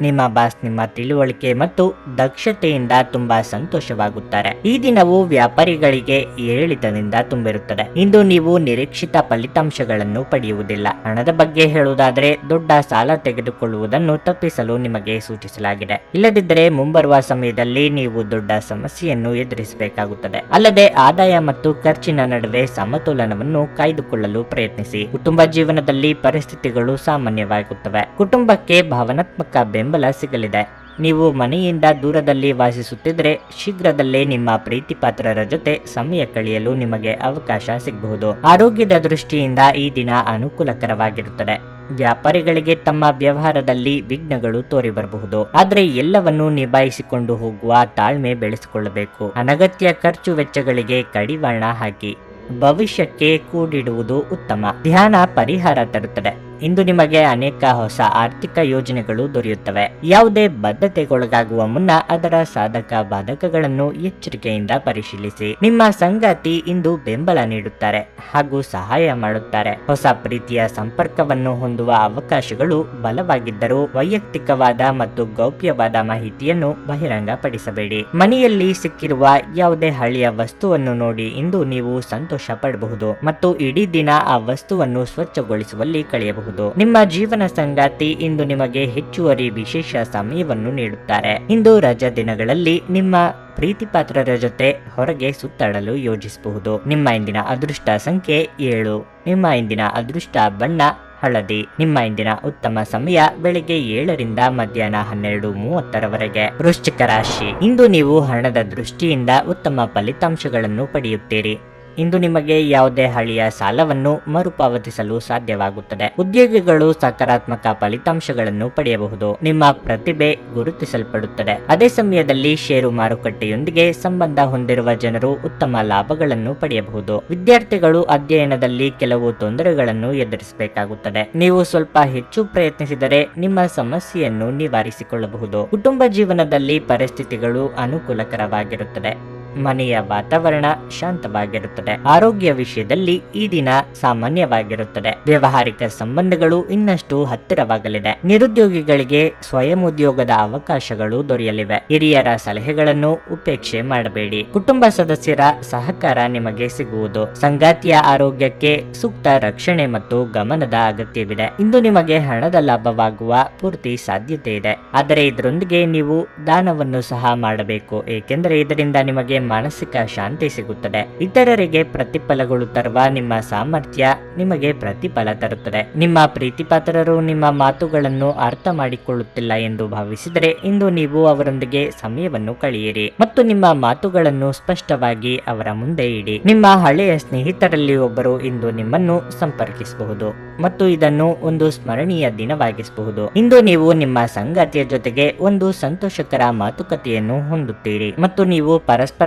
ನಿಮ್ಮ ಬಾಸ್ ನಿಮ್ಮ ತಿಳುವಳಿಕೆ ಮತ್ತು ದಕ್ಷತೆಯಿಂದ ತುಂಬಾ ಸಂತೋಷವಾಗುತ್ತಾರೆ. ಈ ದಿನವು ವ್ಯಾಪಾರಿಗಳಿಗೆ ಏರಿಳಿತದಿಂದ ತುಂಬಿರುತ್ತದೆ. ಇಂದು ನೀವು ನಿರೀಕ್ಷಿತ ಫಲಿತಾಂಶಗಳನ್ನು ಪಡೆಯುವುದಿಲ್ಲ. ಹಣದ ಬಗ್ಗೆ ಹೇಳುವುದಾದರೆ ದೊಡ್ಡ ಸಾಲ ತೆಗೆದುಕೊಳ್ಳುವುದನ್ನು ತಪ್ಪಿಸಲು ನಿಮಗೆ ಸೂಚಿಸಲಾಗಿದೆ. ಇಲ್ಲದಿದ್ದರೆ ಮುಂಬರುವ ಸಮಯದಲ್ಲಿ ನೀವು ದೊಡ್ಡ ಸಮಸ್ಯೆಯನ್ನು ಎದುರಿಸಬೇಕಾಗುತ್ತದೆ. ಅಲ್ಲದೆ ಆದಾಯ ಮತ್ತು ಖರ್ಚಿನ ನಡುವೆ ಸಮತೋಲನವನ್ನು ಕಾಯ್ದುಕೊಳ್ಳಲು ಪ್ರಯತ್ನಿಸಿ. ಕುಟುಂಬ ಜೀವನದಲ್ಲಿ ಪರಿಸ್ಥಿತಿಗಳು ಸಾಮಾನ್ಯವಾಗುತ್ತವೆ. ಕುಟುಂಬಕ್ಕೆ ಭಾವನಾತ್ಮಕ ಬೆಂಬಲ ಸಿಗಲಿದೆ ನೀವು ಮನೆಯಿಂದ ದೂರದಲ್ಲಿ ವಾಸಿಸುತ್ತಿದ್ದರೆ ಶೀಘ್ರದಲ್ಲೇ ನಿಮ್ಮ ಪ್ರೀತಿಪಾತ್ರರ ಜೊತೆ ಸಮಯ ಕಳೆಯಲು ನಿಮಗೆ ಅವಕಾಶ ಸಿಗಬಹುದು. ಆರೋಗ್ಯದ ದೃಷ್ಟಿಯಿಂದ ಈ ದಿನ ಅನುಕೂಲಕರವಾಗಿರುತ್ತದೆ. ವ್ಯಾಪಾರಿಗಳಿಗೆ ತಮ್ಮ ವ್ಯವಹಾರದಲ್ಲಿ ವಿಘ್ನಗಳು ತೋರಿ ಬರಬಹುದು ಆದರೆ ಎಲ್ಲವನ್ನೂ ನಿಭಾಯಿಸಿಕೊಂಡು ಹೋಗುವ ತಾಳ್ಮೆ ಬೆಳೆಸಿಕೊಳ್ಳಬೇಕು. ಅನಗತ್ಯ ಖರ್ಚು ವೆಚ್ಚಗಳಿಗೆ ಕಡಿವಾಣ ಹಾಕಿ ಭವಿಷ್ಯಕ್ಕೆ ಕೂಡಿಡುವುದು ಉತ್ತಮ. ಧ್ಯಾನ ಪರಿಹಾರ ತರುತ್ತದೆ. ಇಂದು ನಿಮಗೆ ಅನೇಕ ಹೊಸ ಆರ್ಥಿಕ ಯೋಜನೆಗಳು ದೊರೆಯುತ್ತವೆ. ಯಾವುದೇ ಬದ್ಧತೆಗೊಳಗಾಗುವ ಮುನ್ನ ಅದರ ಸಾಧಕ ಬಾಧಕಗಳನ್ನು ಎಚ್ಚರಿಕೆಯಿಂದ ಪರಿಶೀಲಿಸಿ. ನಿಮ್ಮ ಸಂಗಾತಿ ಇಂದು ಬೆಂಬಲ ನೀಡುತ್ತಾರೆ ಹಾಗೂ ಸಹಾಯ ಮಾಡುತ್ತಾರೆ. ಹೊಸ ಪ್ರೀತಿಯ ಸಂಪರ್ಕವನ್ನು ಹೊಂದುವ ಅವಕಾಶಗಳು ಬಲವಾಗಿದ್ದರೂ ವೈಯಕ್ತಿಕವಾದ ಮತ್ತು ಗೌಪ್ಯವಾದ ಮಾಹಿತಿಯನ್ನು ಬಹಿರಂಗಪಡಿಸಬೇಡಿ. ಮನೆಯಲ್ಲಿ ಸಿಕ್ಕಿರುವ ಯಾವುದೇ ಹಳೆಯ ವಸ್ತುವನ್ನು ನೋಡಿ ಇಂದು ನೀವು ಸಂತೋಷ ಪಡಬಹುದು ಮತ್ತು ಇಡೀ ದಿನ ಆ ವಸ್ತುವನ್ನು ಸ್ವಚ್ಛಗೊಳಿಸುವಲ್ಲಿ ಕಳೆಯಬಹುದು. ನಿಮ್ಮ ಜೀವನ ಸಂಗಾತಿ ಇಂದು ನಿಮಗೆ ಹೆಚ್ಚುವರಿ ವಿಶೇಷ ಸಮಯವನ್ನು ನೀಡುತ್ತಾರೆ. ಇಂದು ರಜಾ ದಿನಗಳಲ್ಲಿ ನಿಮ್ಮ ಪ್ರೀತಿಪಾತ್ರರ ಜೊತೆ ಹೊರಗೆ ಸುತ್ತಾಡಲು ಯೋಜಿಸಬಹುದು. ನಿಮ್ಮ ಇಂದಿನ ಅದೃಷ್ಟ ಸಂಖ್ಯೆ ಏಳು. ನಿಮ್ಮ ಇಂದಿನ ಅದೃಷ್ಟ ಬಣ್ಣ ಹಳದಿ. ನಿಮ್ಮ ಇಂದಿನ ಉತ್ತಮ ಸಮಯ ಬೆಳಿಗ್ಗೆ ಏಳರಿಂದ ಮಧ್ಯಾಹ್ನ ಹನ್ನೆರಡು ಮೂವತ್ತರವರೆಗೆ. ವೃಶ್ಚಿಕ ರಾಶಿ. ಇಂದು ನೀವು ಹಣದ ದೃಷ್ಟಿಯಿಂದ ಉತ್ತಮ ಫಲಿತಾಂಶಗಳನ್ನು ಪಡೆಯುತ್ತೀರಿ. ಇಂದು ನಿಮಗೆ ಯಾವುದೇ ಹಳೆಯ ಸಾಲವನ್ನು ಮರುಪಾವತಿಸಲು ಸಾಧ್ಯವಾಗುತ್ತದೆ. ಉದ್ಯೋಗಿಗಳು ಸಕಾರಾತ್ಮಕ ಫಲಿತಾಂಶಗಳನ್ನು ಪಡೆಯಬಹುದು. ನಿಮ್ಮ ಪ್ರತಿಭೆ ಗುರುತಿಸಲ್ಪಡುತ್ತದೆ. ಅದೇ ಸಮಯದಲ್ಲಿ ಷೇರು ಮಾರುಕಟ್ಟೆಯೊಂದಿಗೆ ಸಂಬಂಧ ಹೊಂದಿರುವ ಜನರು ಉತ್ತಮ ಲಾಭಗಳನ್ನು ಪಡೆಯಬಹುದು. ವಿದ್ಯಾರ್ಥಿಗಳು ಅಧ್ಯಯನದಲ್ಲಿ ಕೆಲವು ತೊಂದರೆಗಳನ್ನು ಎದುರಿಸಬೇಕಾಗುತ್ತದೆ. ನೀವು ಸ್ವಲ್ಪ ಹೆಚ್ಚು ಪ್ರಯತ್ನಿಸಿದರೆ ನಿಮ್ಮ ಸಮಸ್ಯೆಯನ್ನು ನಿವಾರಿಸಿಕೊಳ್ಳಬಹುದು. ಕುಟುಂಬ ಜೀವನದಲ್ಲಿ ಪರಿಸ್ಥಿತಿಗಳು ಅನುಕೂಲಕರವಾಗಿರುತ್ತದೆ. ಮನೆಯ ವಾತಾವರಣ ಶಾಂತವಾಗಿರುತ್ತದೆ. ಆರೋಗ್ಯ ವಿಷಯದಲ್ಲಿ ಈ ದಿನ ಸಾಮಾನ್ಯವಾಗಿರುತ್ತದೆ. ವ್ಯವಹಾರಿಕ ಸಂಬಂಧಗಳು ಇನ್ನಷ್ಟು ಹತ್ತಿರವಾಗಲಿದೆ. ನಿರುದ್ಯೋಗಿಗಳಿಗೆ ಸ್ವಯಂ ಉದ್ಯೋಗದ ಅವಕಾಶಗಳು ದೊರೆಯಲಿವೆ. ಹಿರಿಯರ ಸಲಹೆಗಳನ್ನು ಉಪೇಕ್ಷೆ ಮಾಡಬೇಡಿ. ಕುಟುಂಬ ಸದಸ್ಯರ ಸಹಕಾರ ನಿಮಗೆ ಸಿಗುವುದು. ಸಂಗಾತಿಯ ಆರೋಗ್ಯಕ್ಕೆ ಸೂಕ್ತ ರಕ್ಷಣೆ ಮತ್ತು ಗಮನದ ಅಗತ್ಯವಿದೆ. ಇಂದು ನಿಮಗೆ ಹಣದ ಲಾಭವಾಗುವ ಪೂರ್ತಿ ಸಾಧ್ಯತೆ ಇದೆ. ಆದರೆ ಇದರೊಂದಿಗೆ ನೀವು ದಾನವನ್ನು ಸಹ ಮಾಡಬೇಕು. ಏಕೆಂದರೆ ಇದರಿಂದ ನಿಮಗೆ ಮಾನಸಿಕ ಶಾಂತಿ ಸಿಗುತ್ತದೆ. ಇತರರಿಗೆ ಪ್ರತಿಫಲಗಳು ತರುವ ನಿಮ್ಮ ಸಾಮರ್ಥ್ಯ ನಿಮಗೆ ಪ್ರತಿಫಲ ತರುತ್ತದೆ. ನಿಮ್ಮ ಪ್ರೀತಿಪಾತ್ರರು ನಿಮ್ಮ ಮಾತುಗಳನ್ನು ಅರ್ಥ ಮಾಡಿಕೊಳ್ಳುತ್ತಿಲ್ಲ ಎಂದು ಭಾವಿಸಿದರೆ ಇಂದು ನೀವು ಅವರೊಂದಿಗೆ ಸಮಯವನ್ನು ಕಳೆಯಿರಿ ಮತ್ತು ನಿಮ್ಮ ಮಾತುಗಳನ್ನು ಸ್ಪಷ್ಟವಾಗಿ ಅವರ ಮುಂದೆ ಇಡಿ. ನಿಮ್ಮ ಹಳೆಯ ಸ್ನೇಹಿತರಲ್ಲಿ ಒಬ್ಬರು ಇಂದು ನಿಮ್ಮನ್ನು ಸಂಪರ್ಕಿಸಬಹುದು ಮತ್ತು ಇದನ್ನು ಒಂದು ಸ್ಮರಣೀಯ ದಿನವಾಗಿಸಬಹುದು. ಇಂದು ನೀವು ನಿಮ್ಮ ಸಂಗಾತಿಯ ಜೊತೆಗೆ ಒಂದು ಸಂತೋಷಕರ ಮಾತುಕತೆಯನ್ನು ಹೊಂದುತ್ತೀರಿ ಮತ್ತು ನೀವು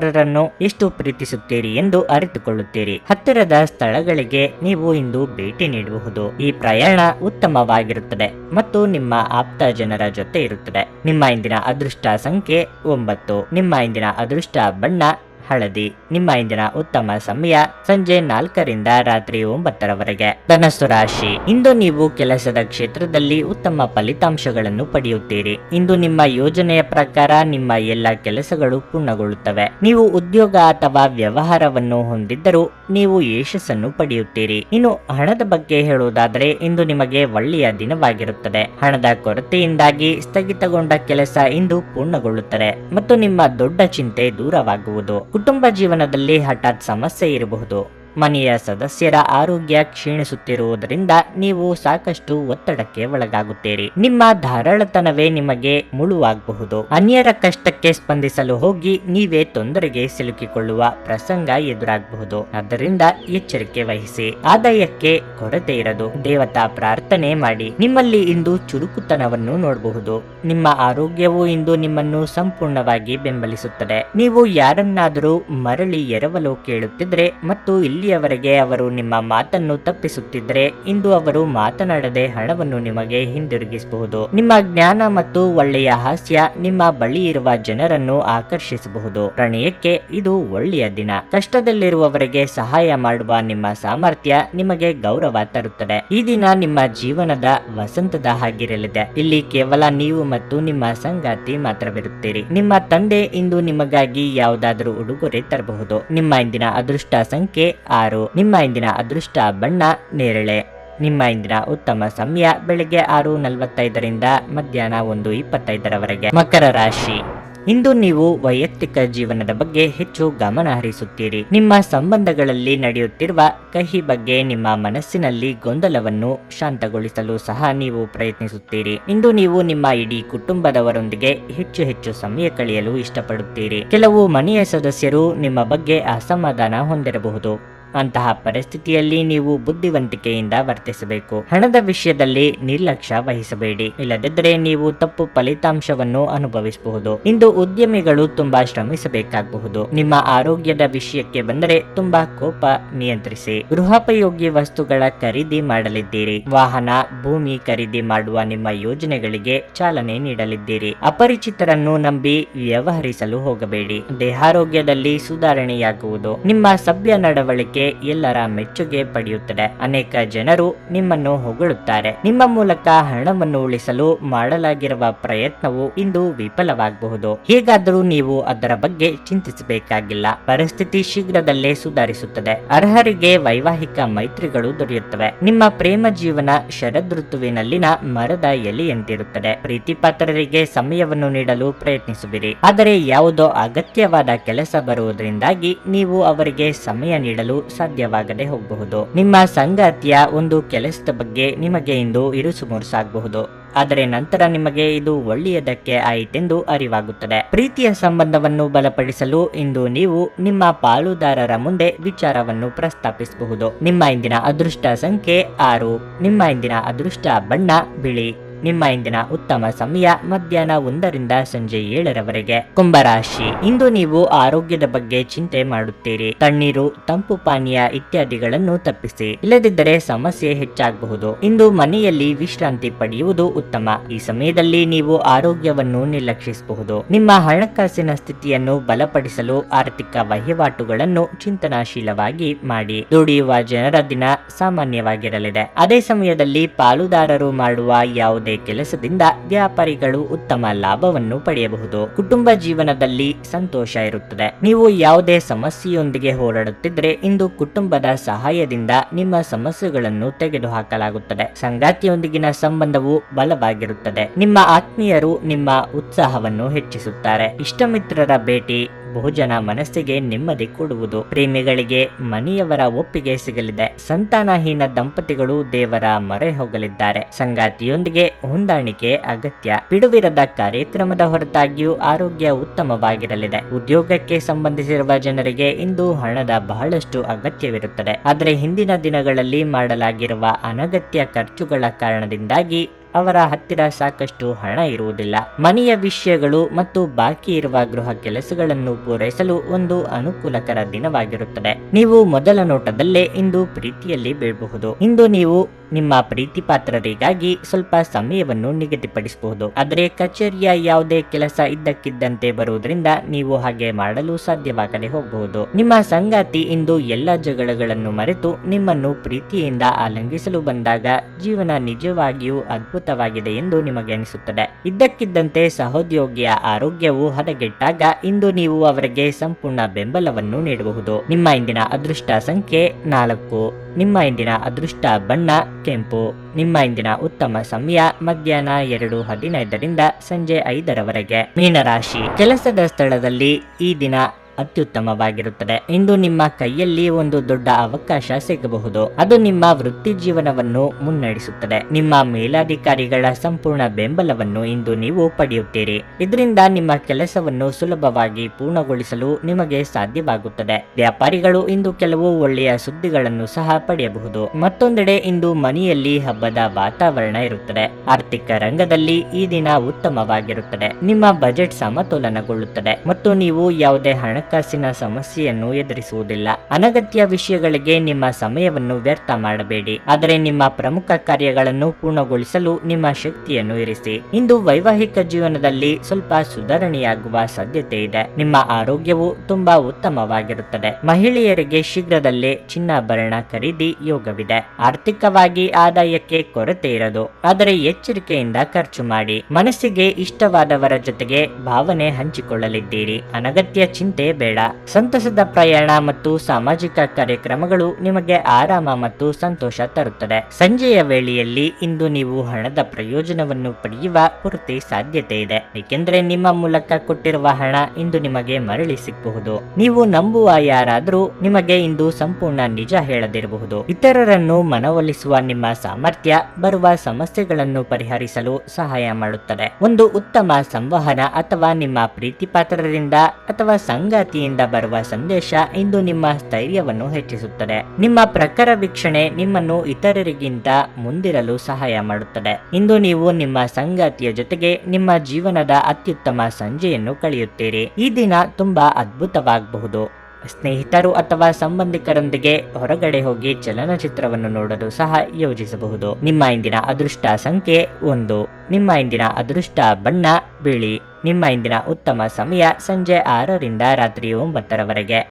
ಪರಸ್ಪರರನ್ನು ಎಷ್ಟು ಪ್ರೀತಿಸುತ್ತೀರಿ ಎಂದು ಅರಿತುಕೊಳ್ಳುತ್ತೀರಿ. ಹತ್ತಿರದ ಸ್ಥಳಗಳಿಗೆ ನೀವು ಇಂದು ಭೇಟಿ ನೀಡಬಹುದು ಈ ಪ್ರಯಾಣ ಉತ್ತಮವಾಗಿರುತ್ತದೆ ಮತ್ತು ನಿಮ್ಮ ಆಪ್ತ ಜನರ ಜೊತೆ ಇರುತ್ತದೆ. ನಿಮ್ಮ ಇಂದಿನ ಅದೃಷ್ಟ ಸಂಖ್ಯೆ ಒಂಬತ್ತು. ನಿಮ್ಮ ಇಂದಿನ ಅದೃಷ್ಟ ಬಣ್ಣ ಹಳದಿ. ನಿಮ್ಮ ಇಂದಿನ ಉತ್ತಮ ಸಮಯ ಸಂಜೆ ನಾಲ್ಕರಿಂದ ರಾತ್ರಿ ಒಂಬತ್ತರವರೆಗೆ. ಧನಸ್ಸು ರಾಶಿ. ಇಂದು ನೀವು ಕೆಲಸದ ಕ್ಷೇತ್ರದಲ್ಲಿ ಉತ್ತಮ ಫಲಿತಾಂಶಗಳನ್ನು ಪಡೆಯುತ್ತೀರಿ. ಇಂದು ನಿಮ್ಮ ಯೋಜನೆಯ ಪ್ರಕಾರ ನಿಮ್ಮ ಎಲ್ಲ ಕೆಲಸಗಳು ಪೂರ್ಣಗೊಳ್ಳುತ್ತವೆ. ನೀವು ಉದ್ಯೋಗ ಅಥವಾ ವ್ಯವಹಾರವನ್ನು ಹೊಂದಿದ್ದರೂ ನೀವು ಯಶಸ್ಸನ್ನು ಪಡೆಯುತ್ತೀರಿ. ಇನ್ನು ಹಣದ ಬಗ್ಗೆ ಹೇಳುವುದಾದರೆ ಇಂದು ನಿಮಗೆ ಒಳ್ಳೆಯ ದಿನವಾಗಿರುತ್ತದೆ. ಹಣದ ಕೊರತೆಯಿಂದಾಗಿ ಸ್ಥಗಿತಗೊಂಡ ಕೆಲಸ ಇಂದು ಪೂರ್ಣಗೊಳ್ಳುತ್ತದೆ ಮತ್ತು ನಿಮ್ಮ ದೊಡ್ಡ ಚಿಂತೆ ದೂರವಾಗುವುದು. ಕುಟುಂಬ ಜೀವನದಲ್ಲಿ ಹಠಾತ್ ಸಮಸ್ಯೆ ಇರಬಹುದು. ಮನೆಯ ಸದಸ್ಯರ ಆರೋಗ್ಯ ಕ್ಷೀಣಿಸುತ್ತಿರುವುದರಿಂದ ನೀವು ಸಾಕಷ್ಟು ಒತ್ತಡಕ್ಕೆ ಒಳಗಾಗುತ್ತೀರಿ. ನಿಮ್ಮ ಧಾರಾಳತನವೇ ನಿಮಗೆ ಮುಳುವಾಗಬಹುದು. ಅನ್ಯರ ಕಷ್ಟಕ್ಕೆ ಸ್ಪಂದಿಸಲು ಹೋಗಿ ನೀವೇ ತೊಂದರೆಗೆ ಸಿಲುಕಿಕೊಳ್ಳುವ ಪ್ರಸಂಗ ಎದುರಾಗಬಹುದು. ಆದ್ದರಿಂದ ಎಚ್ಚರಿಕೆ ವಹಿಸಿ. ಆದಾಯಕ್ಕೆ ಕೊರತೆ ಇರದು. ದೇವತಾ ಪ್ರಾರ್ಥನೆ ಮಾಡಿ. ನಿಮ್ಮಲ್ಲಿ ಇಂದು ಚುರುಕುತನವನ್ನು ನೋಡಬಹುದು. ನಿಮ್ಮ ಆರೋಗ್ಯವು ಇಂದು ನಿಮ್ಮನ್ನು ಸಂಪೂರ್ಣವಾಗಿ ಬೆಂಬಲಿಸುತ್ತದೆ. ನೀವು ಯಾರನ್ನಾದರೂ ಮರಳಿ ಎರವಲು ಕೇಳುತ್ತಿದ್ರೆ ಮತ್ತು ಇಲ್ಲಿಯವರೆಗೆ ಅವರು ನಿಮ್ಮ ಮಾತನ್ನು ತಪ್ಪಿಸುತ್ತಿದ್ರೆ ಇಂದು ಅವರು ಮಾತನಾಡದೆ ಹಣವನ್ನು ನಿಮಗೆ ಹಿಂದಿರುಗಿಸಬಹುದು. ನಿಮ್ಮ ಜ್ಞಾನ ಮತ್ತು ಒಳ್ಳೆಯ ಹಾಸ್ಯ, ನಿಮ್ಮ ಬಳಿ ಇರುವ ಜನರನ್ನು ಆಕರ್ಷಿಸಬಹುದು. ಪ್ರಣಯಕ್ಕೆ ಇದು ಒಳ್ಳೆಯ ದಿನ. ಕಷ್ಟದಲ್ಲಿರುವವರಿಗೆ ಸಹಾಯ ಮಾಡುವ ನಿಮ್ಮ ಸಾಮರ್ಥ್ಯ ನಿಮಗೆ ಗೌರವ ತರುತ್ತದೆ. ಈ ದಿನ ನಿಮ್ಮ ಜೀವನದ ವಸಂತದ ಹಾಗಿರಲಿದೆ. ಇಲ್ಲಿ ಕೇವಲ ನೀವು ಮತ್ತು ನಿಮ್ಮ ಸಂಗಾತಿ ಮಾತ್ರವಿರುತ್ತೀರಿ. ನಿಮ್ಮ ತಂದೆ ಇಂದು ನಿಮಗಾಗಿ ಯಾವುದಾದರೂ ಉಡುಗೊರೆ ತರಬಹುದು. ನಿಮ್ಮ ಇಂದಿನ ಅದೃಷ್ಟ ಸಂಖ್ಯೆ ಆರು. ನಿಮ್ಮ ಇಂದಿನ ಅದೃಷ್ಟ ಬಣ್ಣ, ನೇರಳೆ. ನಿಮ್ಮ ಇಂದಿನ ಉತ್ತಮ ಸಮಯ ಬೆಳಗ್ಗೆ ಆರು ನಲವತ್ತೈದರಿಂದ ಮಧ್ಯಾಹ್ನ ಒಂದು ಇಪ್ಪತ್ತೈದರವರೆಗೆ. ಮಕರ ರಾಶಿ. ಇಂದು ನೀವು ವೈಯಕ್ತಿಕ ಜೀವನದ ಬಗ್ಗೆ ಹೆಚ್ಚು ಗಮನ ಹರಿಸುತ್ತೀರಿ. ನಿಮ್ಮ ಸಂಬಂಧಗಳಲ್ಲಿ ನಡೆಯುತ್ತಿರುವ ಕಹಿ ಬಗ್ಗೆ ನಿಮ್ಮ ಮನಸ್ಸಿನಲ್ಲಿ ಗೊಂದಲವನ್ನು ಶಾಂತಗೊಳಿಸಲು ಸಹ ನೀವು ಪ್ರಯತ್ನಿಸುತ್ತೀರಿ. ಇಂದು ನೀವು ನಿಮ್ಮ ಇಡೀ ಕುಟುಂಬದವರೊಂದಿಗೆ ಹೆಚ್ಚು ಹೆಚ್ಚು ಸಮಯ ಕಳೆಯಲು ಇಷ್ಟಪಡುತ್ತೀರಿ. ಕೆಲವು ಮನೆಯ ಸದಸ್ಯರು ನಿಮ್ಮ ಬಗ್ಗೆ ಅಸಮಾಧಾನ ಹೊಂದಿರಬಹುದು. ಅಂತಹ ಪರಿಸ್ಥಿತಿಯಲ್ಲಿ ನೀವು ಬುದ್ಧಿವಂತಿಕೆಯಿಂದ ವರ್ತಿಸಬೇಕು. ಹಣದ ವಿಷಯದಲ್ಲಿ ನಿರ್ಲಕ್ಷ್ಯ ವಹಿಸಬೇಡಿ. ಇಲ್ಲದಿದ್ದರೆ ನೀವು ತಪ್ಪು ಫಲಿತಾಂಶವನ್ನು ಅನುಭವಿಸಬಹುದು. ಇಂದು ಉದ್ಯಮಿಗಳು ತುಂಬಾ ಶ್ರಮಿಸಬೇಕಾಗಬಹುದು. ನಿಮ್ಮ ಆರೋಗ್ಯದ ವಿಷಯಕ್ಕೆ ಬಂದರೆ ತುಂಬಾ ಕೋಪ ನಿಯಂತ್ರಿಸಿ. ಗೃಹೋಪಯೋಗಿ ವಸ್ತುಗಳ ಖರೀದಿ ಮಾಡಲಿದ್ದೀರಿ. ವಾಹನ, ಭೂಮಿ ಖರೀದಿ ಮಾಡುವ ನಿಮ್ಮ ಯೋಜನೆಗಳಿಗೆ ಚಾಲನೆ ನೀಡಲಿದ್ದೀರಿ. ಅಪರಿಚಿತರನ್ನು ನಂಬಿ ವ್ಯವಹರಿಸಲು ಹೋಗಬೇಡಿ. ದೇಹಾರೋಗ್ಯದಲ್ಲಿ ಸುಧಾರಣೆಯಾಗುವುದು. ನಿಮ್ಮ ಸಭ್ಯ ನಡವಳಿಕೆ ಎಲ್ಲರ ಮೆಚ್ಚುಗೆ ಪಡೆಯುತ್ತದೆ. ಅನೇಕ ಜನರು ನಿಮ್ಮನ್ನು ಹೊಗಳುತ್ತಾರೆ. ನಿಮ್ಮ ಮೂಲಕ ಹಣವನ್ನು ಉಳಿಸಲು ಮಾಡಲಾಗಿರುವ ಪ್ರಯತ್ನವು ಇಂದು ವಿಫಲವಾಗಬಹುದು. ಹೇಗಾದರೂ ನೀವು ಅದರ ಬಗ್ಗೆ ಚಿಂತಿಸಬೇಕಾಗಿಲ್ಲ. ಪರಿಸ್ಥಿತಿ ಶೀಘ್ರದಲ್ಲೇ ಸುಧಾರಿಸುತ್ತದೆ. ಅರ್ಹರಿಗೆ ವೈವಾಹಿಕ ಮೈತ್ರಿಗಳು ದೊರೆಯುತ್ತವೆ. ನಿಮ್ಮ ಪ್ರೇಮ ಜೀವನ ಶರದೃತುವಿನಲ್ಲಿನ ಮರದ ಎಲೆಯಂತಿರುತ್ತದೆ. ಪ್ರೀತಿಪಾತ್ರರಿಗೆ ಸಮಯವನ್ನು ನೀಡಲು ಪ್ರಯತ್ನಿಸುವಿರಿ. ಆದರೆ ಯಾವುದೋ ಅಗತ್ಯವಾದ ಕೆಲಸ ಬರುವುದರಿಂದಾಗಿ ನೀವು ಅವರಿಗೆ ಸಮಯ ನೀಡಲು ಸಾಧ್ಯವಾಗದೆ ಹೋಗಬಹುದು. ನಿಮ್ಮ ಸಂಗಾತಿಯ ಒಂದು ಕೆಲಸದ ಬಗ್ಗೆ ನಿಮಗೆ ಇಂದು ಇರುಸು ಮುರುಸಾಗಬಹುದು ಆದರೆ ನಂತರ ನಿಮಗೆ ಇದು ಒಳ್ಳೆಯದಕ್ಕೆ ಆಯಿತೆಂದು ಅರಿವಾಗುತ್ತದೆ. ಪ್ರೀತಿಯ ಸಂಬಂಧವನ್ನು ಬಲಪಡಿಸಲು ಇಂದು ನೀವು ನಿಮ್ಮ ಪಾಲುದಾರರ ಮುಂದೆ ವಿಚಾರವನ್ನು ಪ್ರಸ್ತಾಪಿಸಬಹುದು. ನಿಮ್ಮ ಇಂದಿನ ಅದೃಷ್ಟ ಸಂಖ್ಯೆ ಆರು. ನಿಮ್ಮ ಇಂದಿನ ಅದೃಷ್ಟ ಬಣ್ಣ ಬಿಳಿ. ನಿಮ್ಮ ಇಂದಿನ ಉತ್ತಮ ಸಮಯ ಮಧ್ಯಾಹ್ನ ಒಂದರಿಂದ ಸಂಜೆ ಏಳರವರೆಗೆ. ಕುಂಭರಾಶಿ, ಇಂದು ನೀವು ಆರೋಗ್ಯದ ಬಗ್ಗೆ ಚಿಂತೆ ಮಾಡುತ್ತೀರಿ. ತಣ್ಣೀರು, ತಂಪು ಪಾನೀಯ ಇತ್ಯಾದಿಗಳನ್ನು ತಪ್ಪಿಸಿ. ಇಲ್ಲದಿದ್ದರೆ ಸಮಸ್ಯೆ ಹೆಚ್ಚಾಗಬಹುದು. ಇಂದು ಮನೆಯಲ್ಲಿ ವಿಶ್ರಾಂತಿ ಪಡೆಯುವುದು ಉತ್ತಮ. ಈ ಸಮಯದಲ್ಲಿ ನೀವು ಆರೋಗ್ಯವನ್ನು ನಿರ್ಲಕ್ಷಿಸಬಹುದು. ನಿಮ್ಮ ಹಣಕಾಸಿನ ಸ್ಥಿತಿಯನ್ನು ಬಲಪಡಿಸಲು ಆರ್ಥಿಕ ವಹಿವಾಟುಗಳನ್ನು ಚಿಂತನಾಶೀಲವಾಗಿ ಮಾಡಿ. ದುಡಿಯುವ ಜನರ ದಿನ ಸಾಮಾನ್ಯವಾಗಿರಲಿದೆ. ಅದೇ ಸಮಯದಲ್ಲಿ ಪಾಲುದಾರರು ಮಾಡುವ ಯಾವುದೇ ಕೆಲಸದಿಂದ ವ್ಯಾಪಾರಿಗಳು ಉತ್ತಮ ಲಾಭವನ್ನು ಪಡೆಯಬಹುದು. ಕುಟುಂಬ ಜೀವನದಲ್ಲಿ ಸಂತೋಷ ಇರುತ್ತದೆ. ನೀವು ಯಾವುದೇ ಸಮಸ್ಯೆಯೊಂದಿಗೆ ಹೋರಾಡುತ್ತಿದ್ರೆ ಇಂದು ಕುಟುಂಬದ ಸಹಾಯದಿಂದ ನಿಮ್ಮ ಸಮಸ್ಯೆಗಳನ್ನು ತೆಗೆದುಹಾಕಲಾಗುತ್ತದೆ. ಸಂಗಾತಿಯೊಂದಿಗಿನ ಸಂಬಂಧವು ಬಲವಾಗಿರುತ್ತದೆ. ನಿಮ್ಮ ಆತ್ಮೀಯರು ನಿಮ್ಮ ಉತ್ಸಾಹವನ್ನು ಹೆಚ್ಚಿಸುತ್ತಾರೆ. ಇಷ್ಟಮಿತ್ರರ ಭೇಟಿ ಭೋಜನ ಮನಸ್ಸಿಗೆ ನೆಮ್ಮದಿ ಕೊಡುವುದು. ಪ್ರೇಮಿಗಳಿಗೆ ಮನೆಯವರ ಒಪ್ಪಿಗೆ ಸಿಗಲಿದೆ. ಸಂತಾನಹೀನ ದಂಪತಿಗಳು ದೇವರ ಮೊರೆ ಹೋಗಲಿದ್ದಾರೆ. ಸಂಗಾತಿಯೊಂದಿಗೆ ಹೊಂದಾಣಿಕೆ ಅಗತ್ಯ. ಬಿಡುವಿರದ ಕಾರ್ಯಕ್ರಮದ ಹೊರತಾಗಿಯೂ ಆರೋಗ್ಯ ಉತ್ತಮವಾಗಿರಲಿದೆ. ಉದ್ಯೋಗಕ್ಕೆ ಸಂಬಂಧಿಸಿರುವ ಜನರಿಗೆ ಇಂದು ಹಣದ ಬಹಳಷ್ಟು ಅಗತ್ಯವಿರುತ್ತದೆ. ಆದರೆ ಹಿಂದಿನ ದಿನಗಳಲ್ಲಿ ಮಾಡಲಾಗಿರುವ ಅನಗತ್ಯ ಖರ್ಚುಗಳ ಕಾರಣದಿಂದಾಗಿ ಅವರ ಹತ್ತಿರ ಸಾಕಷ್ಟು ಹಣ ಇರುವುದಿಲ್ಲ. ಮನೆಯ ವಿಷಯಗಳು ಮತ್ತು ಬಾಕಿ ಇರುವ ಗೃಹ ಕೆಲಸಗಳನ್ನು ಪೂರೈಸಲು ಒಂದು ಅನುಕೂಲಕರ ದಿನವಾಗಿರುತ್ತದೆ. ನೀವು ಮೊದಲ ನೋಟದಲ್ಲೇ ಇಂದು ಪ್ರೀತಿಯಲ್ಲಿ ಬೀಳಬಹುದು. ಇಂದು ನೀವು ನಿಮ್ಮ ಪ್ರೀತಿ ಪಾತ್ರರಿಗಾಗಿ ಸ್ವಲ್ಪ ಸಮಯವನ್ನು ನಿಗದಿಪಡಿಸಬಹುದು. ಆದರೆ ಕಚೇರಿಯ ಯಾವುದೇ ಕೆಲಸ ಇದ್ದಕ್ಕಿದ್ದಂತೆ ಬರುವುದರಿಂದ ನೀವು ಹಾಗೆ ಮಾಡಲು ಸಾಧ್ಯವಾಗದೆ ಹೋಗಬಹುದು. ನಿಮ್ಮ ಸಂಗಾತಿ ಇಂದು ಎಲ್ಲ ಜಗಳಗಳನ್ನು ಮರೆತು ನಿಮ್ಮನ್ನು ಪ್ರೀತಿಯಿಂದ ಆಲಂಗಿಸಲು ಬಂದಾಗ ಜೀವನ ನಿಜವಾಗಿಯೂ ಅದ್ಭುತವಾಗಿದೆ ಎಂದು ನಿಮಗೆ ಅನಿಸುತ್ತದೆ. ಇದ್ದಕ್ಕಿದ್ದಂತೆ ಸಹೋದ್ಯೋಗಿಯ ಆರೋಗ್ಯವು ಹದಗೆಟ್ಟಾಗ ಇಂದು ನೀವು ಅವರಿಗೆ ಸಂಪೂರ್ಣ ಬೆಂಬಲವನ್ನು ನೀಡಬಹುದು. ನಿಮ್ಮ ಇಂದಿನ ಅದೃಷ್ಟ ಸಂಖ್ಯೆ ನಾಲ್ಕು. ನಿಮ್ಮ ಇಂದಿನ ಅದೃಷ್ಟ ಬಣ್ಣ ಕೆಂಪು. ನಿಮ್ಮ ಇಂದಿನ ಉತ್ತಮ ಸಮಯ ಮಧ್ಯಾಹ್ನ ಎರಡು ಹದಿನೈದರಿಂದ ಸಂಜೆ ಐದರವರೆಗೆ. ಮೀನರಾಶಿ. ಕೆಲಸದ ಸ್ಥಳದಲ್ಲಿ ಈ ದಿನ ಅತ್ಯುತ್ತಮವಾಗಿರುತ್ತದೆ. ಇಂದು ನಿಮ್ಮ ಕೈಯಲ್ಲಿ ಒಂದು ದೊಡ್ಡ ಅವಕಾಶ ಸಿಗಬಹುದು. ಅದು ನಿಮ್ಮ ವೃತ್ತಿ ಜೀವನವನ್ನು ಮುನ್ನಡೆಸುತ್ತದೆ. ನಿಮ್ಮ ಮೇಲಾಧಿಕಾರಿಗಳ ಸಂಪೂರ್ಣ ಬೆಂಬಲವನ್ನು ಇಂದು ನೀವು ಪಡೆಯುತ್ತೀರಿ. ಇದರಿಂದ ನಿಮ್ಮ ಕೆಲಸವನ್ನು ಸುಲಭವಾಗಿ ಪೂರ್ಣಗೊಳಿಸಲು ನಿಮಗೆ ಸಾಧ್ಯವಾಗುತ್ತದೆ. ವ್ಯಾಪಾರಿಗಳು ಇಂದು ಕೆಲವು ಒಳ್ಳೆಯ ಸುದ್ದಿಗಳನ್ನು ಸಹ ಪಡೆಯಬಹುದು. ಮತ್ತೊಂದೆಡೆ ಇಂದು ಮನೆಯಲ್ಲಿ ಹಬ್ಬದ ವಾತಾವರಣ ಇರುತ್ತದೆ. ಆರ್ಥಿಕ ರಂಗದಲ್ಲಿ ಈ ದಿನ ಉತ್ತಮವಾಗಿರುತ್ತದೆ. ನಿಮ್ಮ ಬಜೆಟ್ ಸಮತೋಲನಗೊಳ್ಳುತ್ತದೆ. ಮತ್ತು ನೀವು ಯಾವುದೇ ಹಣಕಾಸಿನ ಸಮಸ್ಯೆಯನ್ನು ಎದುರಿಸುವುದಿಲ್ಲ. ಅನಗತ್ಯ ವಿಷಯಗಳಿಗೆ ನಿಮ್ಮ ಸಮಯವನ್ನು ವ್ಯರ್ಥ ಮಾಡಬೇಡಿ. ಆದರೆ ನಿಮ್ಮ ಪ್ರಮುಖ ಕಾರ್ಯಗಳನ್ನು ಪೂರ್ಣಗೊಳಿಸಲು ನಿಮ್ಮ ಶಕ್ತಿಯನ್ನು ಇರಿಸಿ. ಇಂದು ವೈವಾಹಿಕ ಜೀವನದಲ್ಲಿ ಸ್ವಲ್ಪ ಸುಧಾರಣೆಯಾಗುವ ಸಾಧ್ಯತೆ ಇದೆ. ನಿಮ್ಮ ಆರೋಗ್ಯವು ತುಂಬಾ ಉತ್ತಮವಾಗಿರುತ್ತದೆ. ಮಹಿಳೆಯರಿಗೆ ಶೀಘ್ರದಲ್ಲೇ ಚಿನ್ನಾಭರಣ ಖರೀದಿ ಯೋಗವಿದೆ. ಆರ್ಥಿಕವಾಗಿ ಆದಾಯಕ್ಕೆ ಕೊರತೆ ಇರದು. ಆದರೆ ಎಚ್ಚರಿಕೆಯಿಂದ ಖರ್ಚು ಮಾಡಿ. ಮನಸ್ಸಿಗೆ ಇಷ್ಟವಾದವರ ಜೊತೆಗೆ ಭಾವನೆ ಹಂಚಿಕೊಳ್ಳಲಿದ್ದೀರಿ. ಅನಗತ್ಯ ಚಿಂತೆ ಬೇಡ. ಸಂತಸದ ಪ್ರಯಾಣ ಮತ್ತು ಸಾಮಾಜಿಕ ಕಾರ್ಯಕ್ರಮಗಳು ನಿಮಗೆ ಆರಾಮ ಮತ್ತು ಸಂತೋಷ ತರುತ್ತದೆ. ಸಂಜೆಯ ವೇಳೆಯಲ್ಲಿ ಇಂದು ನೀವು ಹಣದ ಪ್ರಯೋಜನವನ್ನು ಪಡೆಯುವ ಪೂರ್ತಿ ಸಾಧ್ಯತೆ ಇದೆ. ಏಕೆಂದರೆ ನಿಮ್ಮ ಮೂಲಕ ಕೊಟ್ಟಿರುವ ಹಣ ಇಂದು ನಿಮಗೆ ಮರಳಿ ಸಿಗಬಹುದು. ನೀವು ನಂಬುವ ಯಾರಾದರೂ ನಿಮಗೆ ಇಂದು ಸಂಪೂರ್ಣ ನಿಜ ಹೇಳದಿರಬಹುದು. ಇತರರನ್ನು ಮನವೊಲಿಸುವ ನಿಮ್ಮ ಸಾಮರ್ಥ್ಯ ಬರುವ ಸಮಸ್ಯೆಗಳನ್ನು ಪರಿಹರಿಸಲು ಸಹಾಯ ಮಾಡುತ್ತದೆ. ಒಂದು ಉತ್ತಮ ಸಂವಹನ ಅಥವಾ ನಿಮ್ಮ ಪ್ರೀತಿ ಪಾತ್ರರಿಂದ ಅಥವಾ ಸಂಗಾತಿಯಿಂದ ಬರುವ ಸಂದೇಶ ಇಂದು ನಿಮ್ಮ ಸ್ಥೈರ್ಯವನ್ನು ಹೆಚ್ಚಿಸುತ್ತದೆ. ನಿಮ್ಮ ಪ್ರಖರ ವೀಕ್ಷಣೆ ನಿಮ್ಮನ್ನು ಇತರರಿಗಿಂತ ಮುಂದಿರಲು ಸಹಾಯ ಮಾಡುತ್ತದೆ. ಇಂದು ನೀವು ನಿಮ್ಮ ಸಂಗಾತಿಯ ಜೊತೆಗೆ ನಿಮ್ಮ ಜೀವನದ ಅತ್ಯುತ್ತಮ ಸಂಜೆಯನ್ನು ಕಳೆಯುತ್ತೀರಿ. ಈ ದಿನ ತುಂಬಾ ಅದ್ಭುತವಾಗಬಹುದು. ಸ್ನೇಹಿತರು ಅಥವಾ ಸಂಬಂಧಿಕರೊಂದಿಗೆ ಹೊರಗಡೆ ಹೋಗಿ ಚಲನಚಿತ್ರವನ್ನು ನೋಡಲು ಸಹ ಯೋಜಿಸಬಹುದು. ನಿಮ್ಮ ಇಂದಿನ ಅದೃಷ್ಟ ಸಂಖ್ಯೆ ಒಂದು. ನಿಮ್ಮ ಇಂದಿನ ಅದೃಷ್ಟ ಬಣ್ಣ, ಬಿಳಿ. ನಿಮ್ಮ ಇಂದಿನ ಉತ್ತಮ ಸಮಯ ಸಂಜೆ ಆರರಿಂದ ರಾತ್ರಿ ಒಂಬತ್ತರವರೆಗೆ.